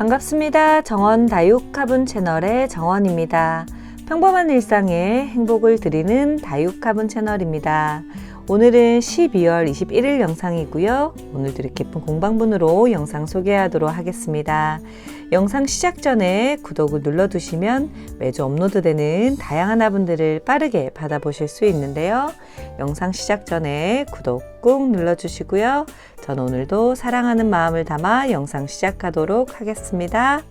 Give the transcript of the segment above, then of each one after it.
반갑습니다. 정원 다육 화분 채널의 정원입니다. 평범한 일상에 행복을 드리는 다육 화분 채널입니다. 오늘은 12월 21일 영상이고요. 오늘도 이렇게 예쁜 공방분으로 영상 소개하도록 하겠습니다. 영상 시작 전에 구독을 눌러두시면 매주 업로드되는 다양한 화분들을 빠르게 받아보실 수 있는데요. 영상 시작 전에 구독 꾹 눌러주시고요. 전 오늘도 사랑하는 마음을 담아 영상 시작하도록 하겠습니다.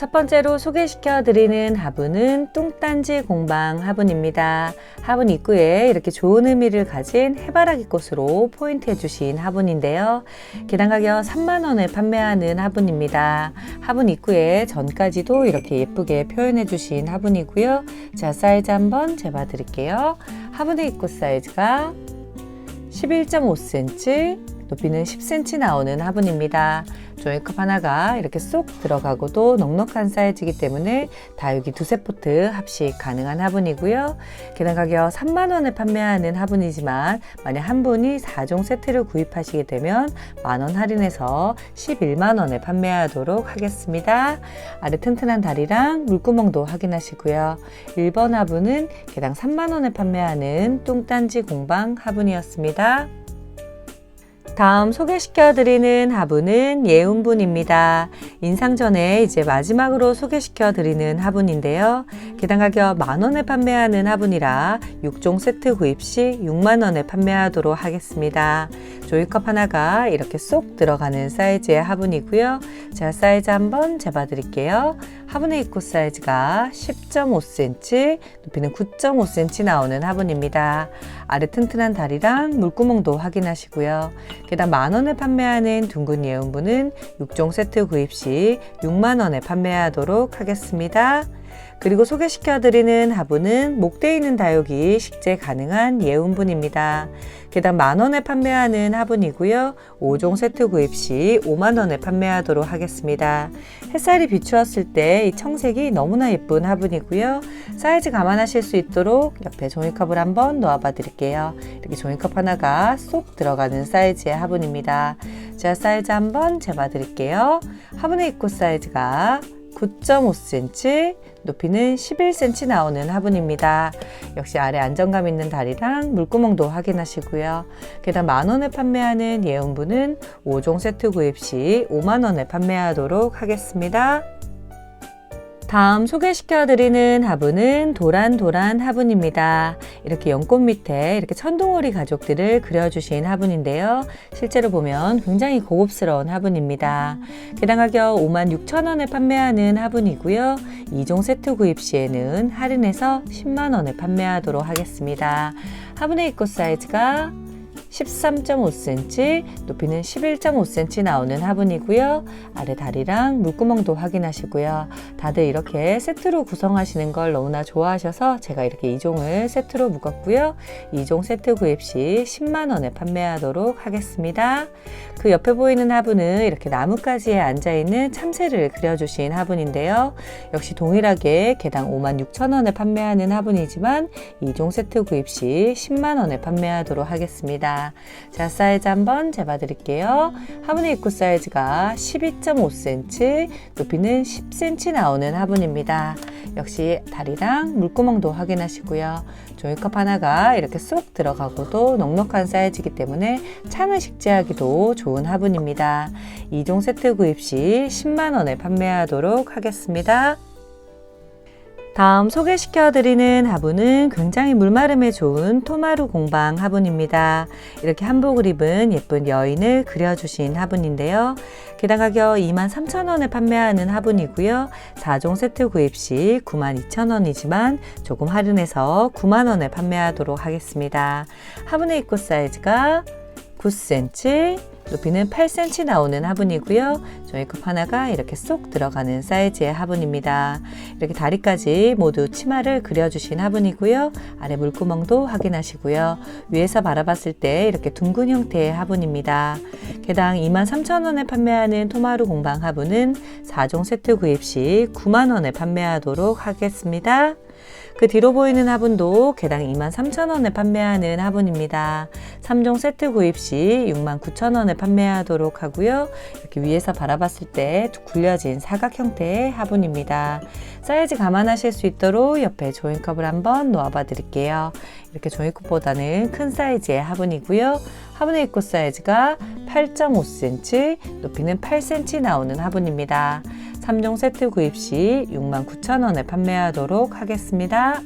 첫 번째로 소개시켜 드리는 화분은 뚱딴지 공방 화분입니다. 화분 입구에 이렇게 좋은 의미를 가진 해바라기 꽃으로 포인트해 주신 화분인데요. 개당 가격 3만원에 판매하는 화분입니다. 화분 입구에 전까지도 이렇게 예쁘게 표현해 주신 화분이고요. 자, 사이즈 한번 재봐 드릴게요. 화분의 입구 사이즈가 11.5cm, 높이는 10cm 나오는 화분입니다. 종이컵 하나가 이렇게 쏙 들어가고도 넉넉한 사이즈이기 때문에 다육이 두세 포트 합식 가능한 화분이고요. 계단 가격 3만원에 판매하는 화분이지만 만약 한 분이 4종 세트를 구입하시게 되면 만원 할인해서 11만원에 판매하도록 하겠습니다. 아래 튼튼한 다리랑 물구멍도 확인하시고요. 1번 화분은 개당 3만원에 판매하는 뚱딴지 공방 화분이었습니다. 다음 소개시켜드리는 화분은 예운분입니다. 인상 전에 이제 마지막으로 소개시켜드리는 화분인데요. 개당 가격 만원에 판매하는 화분이라 6종 세트 구입 시 6만원에 판매하도록 하겠습니다. 조이컵 하나가 이렇게 쏙 들어가는 사이즈의 화분이고요. 자, 사이즈 한번 재봐드릴게요. 화분의 입구 사이즈가 10.5cm, 높이는 9.5cm 나오는 화분입니다. 아래 튼튼한 다리랑 물구멍도 확인하시고요. 게다가 만원에 판매하는 둥근 예운분은 6종 세트 구입 시 6만원에 판매하도록 하겠습니다. 그리고 소개시켜드리는 화분은 목대 있는 다육이 식재 가능한 예운분입니다. 개당 만원에 판매하는 화분이고요. 5종 세트 구입 시 5만원에 판매하도록 하겠습니다. 햇살이 비추었을 때 이 청색이 너무나 예쁜 화분이고요. 사이즈 감안하실 수 있도록 옆에 종이컵을 한번 놓아봐 드릴게요. 이렇게 종이컵 하나가 쏙 들어가는 사이즈의 화분입니다. 자, 사이즈 한번 재봐 드릴게요. 화분의 입구 사이즈가 9.5cm, 높이는 11cm 나오는 화분입니다. 역시 아래 안정감 있는 다리랑 물구멍도 확인하시고요. 게다가 만원에 판매하는 예온분은 5종 세트 구입 시 5만원에 판매하도록 하겠습니다. 다음 소개시켜드리는 화분은 도란도란 화분입니다. 이렇게 연꽃 밑에 이렇게 천둥오리 가족들을 그려주신 화분인데요. 실제로 보면 굉장히 고급스러운 화분입니다. 개당 가격 56,000원에 판매하는 화분이고요. 2종 세트 구입 시에는 할인해서 10만원에 판매하도록 하겠습니다. 화분의 입꽃 사이즈가 13.5cm, 높이는 11.5cm 나오는 화분이고요. 아래 다리랑 물구멍도 확인하시고요. 다들 이렇게 세트로 구성하시는 걸 너무나 좋아하셔서 제가 이렇게 2종을 세트로 묶었고요. 2종 세트 구입 시 10만원에 판매하도록 하겠습니다. 그 옆에 보이는 화분은 이렇게 나뭇가지에 앉아있는 참새를 그려주신 화분인데요. 역시 동일하게 개당 5만 6천원에 판매하는 화분이지만 2종 세트 구입 시 10만원에 판매하도록 하겠습니다. 자, 사이즈 한번 재봐 드릴게요. 화분의 입구 사이즈가 12.5cm, 높이는 10cm 나오는 화분입니다. 역시 다리랑 물구멍도 확인하시고요. 종이컵 하나가 이렇게 쏙 들어가고도 넉넉한 사이즈이기 때문에 창을 식재하기도 좋은 화분입니다. 2종 세트 구입 시 10만원에 판매하도록 하겠습니다. 다음 소개시켜드리는 화분은 굉장히 물마름에 좋은 토마루 공방 화분입니다. 이렇게 한복을 입은 예쁜 여인을 그려주신 화분인데요. 개당 가격 23,000원에 판매하는 화분이고요. 4종 세트 구입 시 92,000원이지만 조금 할인해서 9만원에 판매하도록 하겠습니다. 화분의 입구 사이즈가 9cm, 높이는 8cm 나오는 화분이고요. 종이컵 하나가 이렇게 쏙 들어가는 사이즈의 화분입니다. 이렇게 다리까지 모두 치마를 그려주신 화분이고요. 아래 물구멍도 확인하시고요. 위에서 바라봤을 때 이렇게 둥근 형태의 화분입니다. 개당 23,000원에 판매하는 토마루 공방 화분은 4종 세트 구입 시 9만원에 판매하도록 하겠습니다. 그 뒤로 보이는 화분도 개당 23,000원에 판매하는 화분입니다. 3종 세트 구입 시 69,000원에 판매하도록 하고요. 이렇게 위에서 바라봤을 때 굴려진 사각 형태의 화분입니다. 사이즈 감안하실 수 있도록 옆에 조인컵을 한번 놓아봐 드릴게요. 이렇게 종이컵보다는 큰 사이즈의 화분이고요. 화분의 입구 사이즈가 8.5cm, 높이는 8cm 나오는 화분입니다. 3종 세트 구입 시 69,000원에 판매하도록 하겠습니다.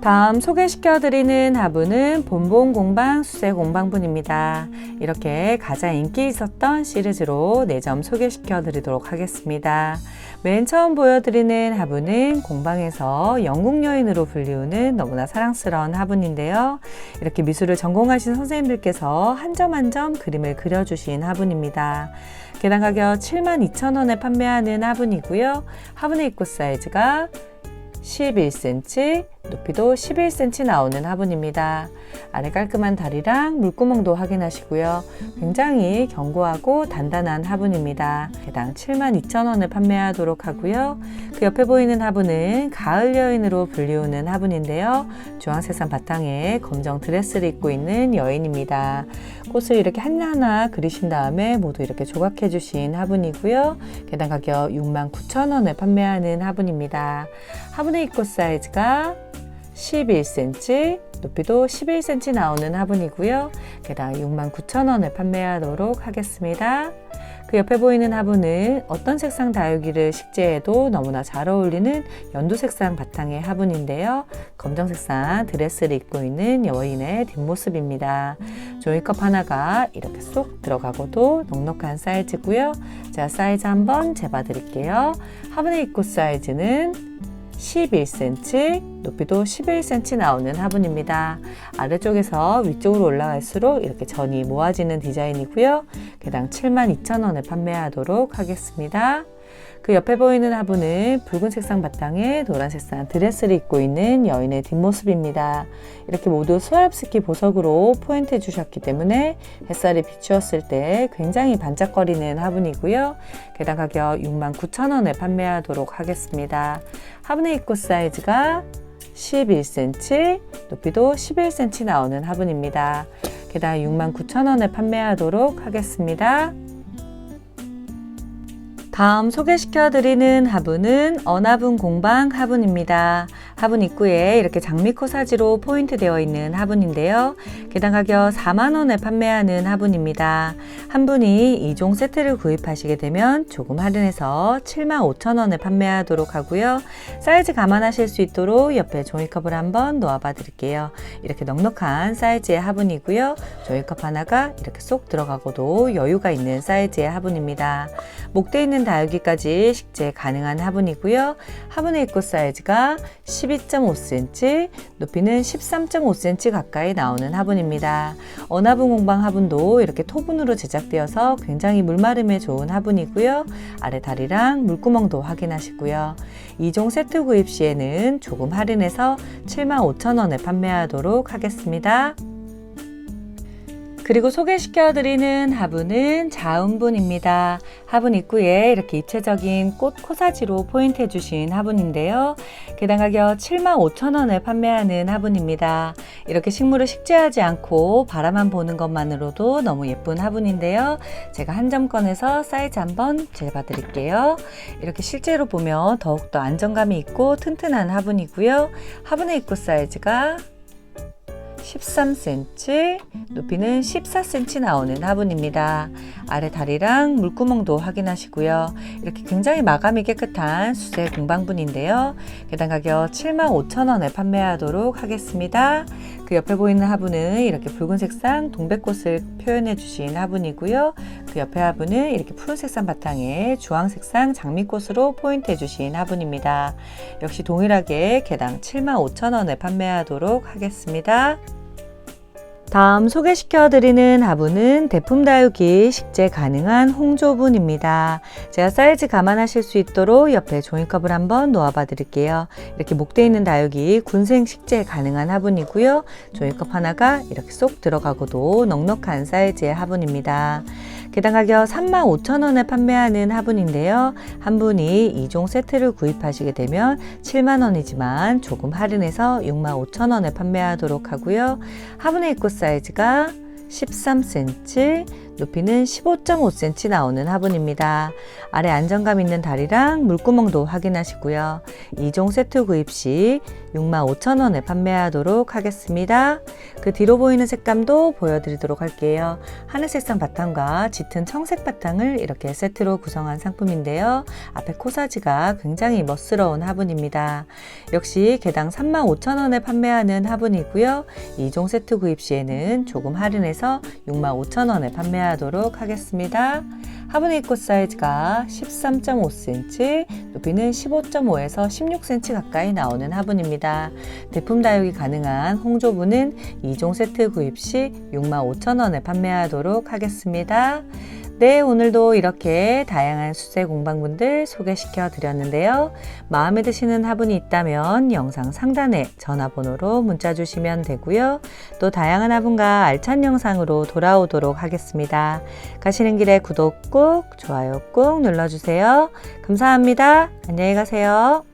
다음 소개시켜드리는 화분은 본본 공방 수세 공방분입니다. 이렇게 가장 인기 있었던 시리즈로 4점 소개시켜드리도록 하겠습니다. 맨 처음 보여드리는 화분은 공방에서 영국 여인으로 불리우는 너무나 사랑스러운 화분인데요. 이렇게 미술을 전공하신 선생님들께서 한 점 한 점 그림을 그려주신 화분입니다. 개당 가격 72,000원에 판매하는 화분이고요. 화분의 입구 사이즈가 11cm, 높이도 11cm 나오는 화분입니다. 아래 깔끔한 다리랑 물구멍도 확인하시고요. 굉장히 견고하고 단단한 화분입니다. 개당 72,000원을 판매하도록 하고요. 그 옆에 보이는 화분은 가을 여인으로 불리우는 화분인데요. 주황색상 바탕에 검정 드레스를 입고 있는 여인입니다. 꽃을 이렇게 하나하나 그리신 다음에 모두 이렇게 조각해 주신 화분이고요. 개당 가격 69,000원에 판매하는 화분입니다. 화분의 입꽃 사이즈가 11cm, 높이도 11cm 나오는 화분이고요. 개당 69,000원에 판매하도록 하겠습니다. 그 옆에 보이는 화분은 어떤 색상 다육이를 식재해도 너무나 잘 어울리는 연두 색상 바탕의 화분인데요. 검정 색상 드레스를 입고 있는 여인의 뒷모습입니다. 종이컵 하나가 이렇게 쏙 들어가고도 넉넉한 사이즈고요. 자, 사이즈 한번 재봐 드릴게요. 화분의 입구 사이즈는 11cm, 높이도 11cm 나오는 화분입니다. 아래쪽에서 위쪽으로 올라갈수록 이렇게 전이 모아지는 디자인이고요. 개당 72,000원에 판매하도록 하겠습니다. 그 옆에 보이는 화분은 붉은 색상 바탕에 노란 색상 드레스를 입고 있는 여인의 뒷모습입니다. 이렇게 모두 스와롭스키 보석으로 포인트 해 주셨기 때문에 햇살이 비추었을 때 굉장히 반짝거리는 화분이고요. 개당 가격 69,000원에 판매하도록 하겠습니다. 화분의 입구 사이즈가 11cm, 높이도 11cm 나오는 화분입니다. 개당 69,000원에 판매하도록 하겠습니다. 다음 소개시켜 드리는 화분은 어나분 공방 화분입니다. 화분 입구에 이렇게 장미코 사지로 포인트 되어 있는 화분인데요. 개당 가격 4만원에 판매하는 화분입니다. 한 분이 2종 세트를 구입하시게 되면 조금 할인해서 7만 5천원에 판매하도록 하고요. 사이즈 감안하실 수 있도록 옆에 종이컵을 한번 놓아봐 드릴게요. 이렇게 넉넉한 사이즈의 화분이고요. 종이컵 하나가 이렇게 쏙 들어가고도 여유가 있는 사이즈의 화분입니다. 목대 있는 다육이까지 식재 가능한 화분이고요. 화분의 입구 사이즈가 12.5cm, 높이는 13.5cm 가까이 나오는 화분입니다. 어나분 공방 화분도 이렇게 토분으로 제작되어서 굉장히 물마름에 좋은 화분이고요. 아래 다리랑 물구멍도 확인하시고요. 2종 세트 구입 시에는 조금 할인해서 75,000원에 판매하도록 하겠습니다. 그리고 소개시켜드리는 화분은 자음분입니다. 화분 입구에 이렇게 입체적인 꽃 코사지로 포인트 해주신 화분인데요. 개당 가격 75,000원에 판매하는 화분입니다. 이렇게 식물을 식재하지 않고 바라만 보는 것만으로도 너무 예쁜 화분인데요. 제가 한 점 꺼내서 사이즈 한번 재봐 드릴게요. 이렇게 실제로 보면 더욱더 안정감이 있고 튼튼한 화분이고요. 화분의 입구 사이즈가 13cm, 높이는 14cm 나오는 화분입니다. 아래 다리랑 물구멍도 확인하시고요. 이렇게 굉장히 마감이 깨끗한 수제 공방분인데요. 개당 가격 75,000원에 판매하도록 하겠습니다. 그 옆에 보이는 화분은 이렇게 붉은 색상 동백꽃을 표현해 주신 화분이고요. 그 옆에 화분은 이렇게 푸른 색상 바탕에 주황 색상 장미꽃으로 포인트 해 주신 화분입니다. 역시 동일하게 개당 75,000원에 판매하도록 하겠습니다. 다음 소개시켜드리는 화분은 대품 다육이 식재 가능한 홍조분입니다. 제가 사이즈 감안하실 수 있도록 옆에 종이컵을 한번 놓아봐 드릴게요. 이렇게 목대 있는 다육이 군생 식재 가능한 화분이고요. 종이컵 하나가 이렇게 쏙 들어가고도 넉넉한 사이즈의 화분입니다. 개당 가격 35,000원에 판매하는 화분인데요. 한 분이 2종 세트를 구입하시게 되면 7만원이지만 조금 할인해서 65,000원에 판매하도록 하고요. 화분의 입구 사이즈가 13cm, 높이는 15.5cm 나오는 화분입니다. 아래 안정감 있는 다리랑 물구멍도 확인하시고요. 2종 세트 구입 시 65,000원에 판매하도록 하겠습니다. 그 뒤로 보이는 색감도 보여드리도록 할게요. 하늘색상 바탕과 짙은 청색 바탕을 이렇게 세트로 구성한 상품인데요. 앞에 코사지가 굉장히 멋스러운 화분입니다. 역시 개당 35,000원에 판매하는 화분이고요. 2종 세트 구입 시에는 조금 할인해서 65,000원에 판매하도록 하겠습니다. 화분의 입구 사이즈가 13.5cm, 높이는 15.5에서 16cm 가까이 나오는 화분입니다. 대품 다육이 가능한 홍조부는 2종 세트 구입 시 65,000원에 판매하도록 하겠습니다. 네, 오늘도 이렇게 다양한 수제 공방분들 소개시켜 드렸는데요. 마음에 드시는 화분이 있다면 영상 상단에 전화번호로 문자 주시면 되고요. 또 다양한 화분과 알찬 영상으로 돌아오도록 하겠습니다. 가시는 길에 구독 꾹, 좋아요 꾹 눌러주세요. 감사합니다. 안녕히 가세요.